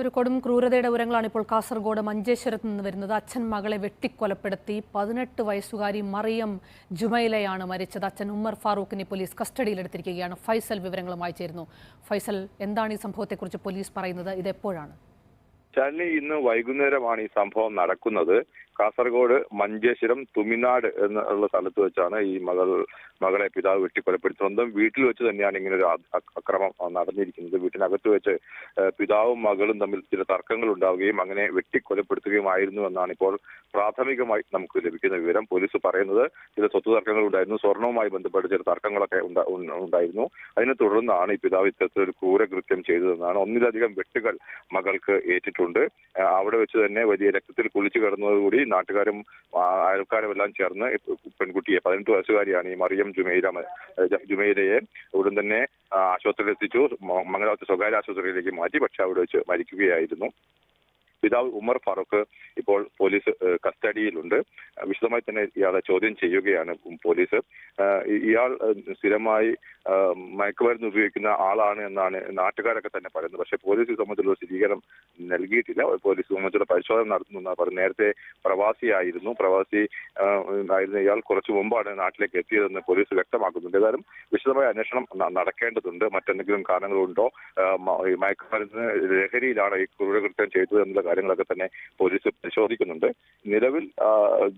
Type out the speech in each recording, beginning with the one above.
ഒരു കൊടും ക്രൂരതയുടെ വിവരങ്ങളാണ് ഇപ്പോൾ കാസർഗോഡ് മഞ്ചേശ്വരത്ത് നിന്ന് വരുന്നത്. അച്ഛൻ മകളെ വെട്ടിക്കൊലപ്പെടുത്തി പതിനെട്ട് വയസ്സുകാരി മറിയം ജുമൈലയാണ് മരിച്ചത്. അച്ഛൻ ഉമ്മർ ഫാറൂഖിനെ പോലീസ് കസ്റ്റഡിയിലെടുത്തിരിക്കുകയാണ് ഫൈസൽ വിവരങ്ങളുമായി ചേരുന്നു. ഫൈസൽ എന്താണ് ഈ സംഭവത്തെക്കുറിച്ച് പോലീസ് പറയുന്നത്? ഇത് ശാലിനി ഇന്ന് വൈകുന്നേരമാണ് ഈ സംഭവം നടക്കുന്നത്. കാസർഗോഡ് മഞ്ചേശ്വരം തുമിനാട് എന്നുള്ള സ്ഥലത്ത് വെച്ചാണ് ഈ മകൾ മകളെ പിതാവ് വെട്ടിക്കൊലപ്പെടുത്തി. സ്വന്തം വീട്ടിൽ വെച്ച് തന്നെയാണ് ഇങ്ങനെ ഒരു അക്രമം നടന്നിരിക്കുന്നത്. വീട്ടിനകത്ത് വെച്ച് പിതാവും മകളും തമ്മിൽ ചില തർക്കങ്ങൾ ഉണ്ടാവുകയും അങ്ങനെ വെട്ടിക്കൊലപ്പെടുത്തുകയുമായിരുന്നു എന്നാണ് ഇപ്പോൾ പ്രാഥമികമായി നമുക്ക് ലഭിക്കുന്ന വിവരം. പോലീസ് പറയുന്നത് ചില സ്വത്ത് തർക്കങ്ങൾ ഉണ്ടായിരുന്നു. സ്വർണവുമായി ബന്ധപ്പെട്ട് ചില തർക്കങ്ങളൊക്കെ ഉണ്ടായിരുന്നു. അതിനെ തുടർന്നാണ് ഈ പിതാവ് ഇത്തരത്തിലൊരു ക്രൂരകൃത്യം ചെയ്തതെന്നാണ് ഒന്നിലധികം വെട്ടുകൾ മകൾക്ക് ഏറ്റിട്ടുണ്ട് ആ, അവിടെ വെച്ച് തന്നെ വലിയ രക്തത്തിൽ കുളിച്ചു കിടന്നതോടുകൂടി നാട്ടുകാരും അയൽക്കാരും എല്ലാം ചേർന്ന് പെൺകുട്ടിയെ പതിനെട്ട് വയസ്സുകാരിയാണ് ഈ മറിയം ജുമൈല ജുമൈലയെ ഉടൻ തന്നെ ആശുപത്രിയിൽ എത്തിച്ചു മംഗലാപുരത്ത് സ്വകാര്യ ആശുപത്രിയിലേക്ക് മാറ്റി. പക്ഷെ അവിടെ വെച്ച് മരിക്കുകയായിരുന്നു. പിതാവ് ഉമർ ഫാറൂഖ് ഇപ്പോൾ പോലീസ് കസ്റ്റഡിയിലുണ്ട്. വിശദമായി തന്നെ ഇയാളെ ചോദ്യം ചെയ്യുകയാണ് പോലീസ്. ഇയാൾ സ്ഥിരമായി മയക്കുമരുന്ന് ഉപയോഗിക്കുന്ന ആളാണ് എന്നാണ് നാട്ടുകാരൊക്കെ തന്നെ പറയുന്നത്. പക്ഷേ പോലീസ് ഇത് സംബന്ധിച്ചുള്ള സ്ഥിരീകരണം നൽകിയിട്ടില്ല. പോലീസ് സംബന്ധിച്ചുള്ള പരിശോധന നടത്തുന്നു എന്നാണ് പറയുന്നത്. നേരത്തെ പ്രവാസിയായിരുന്നു. പ്രവാസി ആയിരുന്ന ഇയാൾ കുറച്ചു മുമ്പാണ് നാട്ടിലേക്ക് എത്തിയതെന്ന് പോലീസ് വ്യക്തമാക്കുന്നുണ്ട്. ഏതായാലും വിശദമായ അന്വേഷണം നടക്കേണ്ടതുണ്ട്. മറ്റെന്തെങ്കിലും കാരണങ്ങളുണ്ടോ? മയക്കുമരുന്ന് ലഹരിയിലാണ് ഈ ക്രൂരകൃത്യം ചെയ്തത് എന്നുള്ള കാര്യങ്ങളൊക്കെ തന്നെ പോലീസ് പരിശോധിക്കുന്നുണ്ട്. നിലവിൽ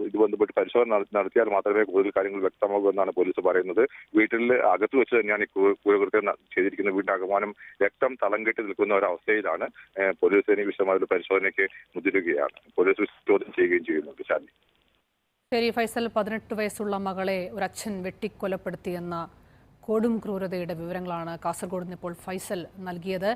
ഇത് ബന്ധപ്പെട്ട് പരിശോധന നടത്തിയാൽ മാത്രമേ കൂടുതൽ കാര്യങ്ങൾ വ്യക്തമാകൂ എന്നാണ് പോലീസ് പറയുന്നത്. വീട്ടിൽ അകത്ത് വെച്ച് തന്നെയാണ് ഈ കുറ്റകൃത്യം ചെയ്തിരിക്കുന്നത്. വീടിന്റെ അകമാനം രക്തം തളം കെട്ടി നിൽക്കുന്ന ഒരവസ്ഥയിലാണ് ഏഹ്, പോലീസ് ഇനി വിശദമായ പരിശോധനയ്ക്ക് മുതിരുകയാണ്. പോലീസ് ചോദ്യം ചെയ്യുകയും ചെയ്യുന്നുണ്ട് ശാന്തി ശരി ഫൈസൽ പതിനെട്ട് വയസ്സുള്ള മകളെ ഒരു അച്ഛൻ വെട്ടിക്കൊലപ്പെടുത്തിയെന്ന കൊടും ക്രൂരതയുടെ വിവരങ്ങളാണ് കാസർഗോഡ് നിന്ന് ഇപ്പോൾ ഫൈസൽ നൽകിയത്.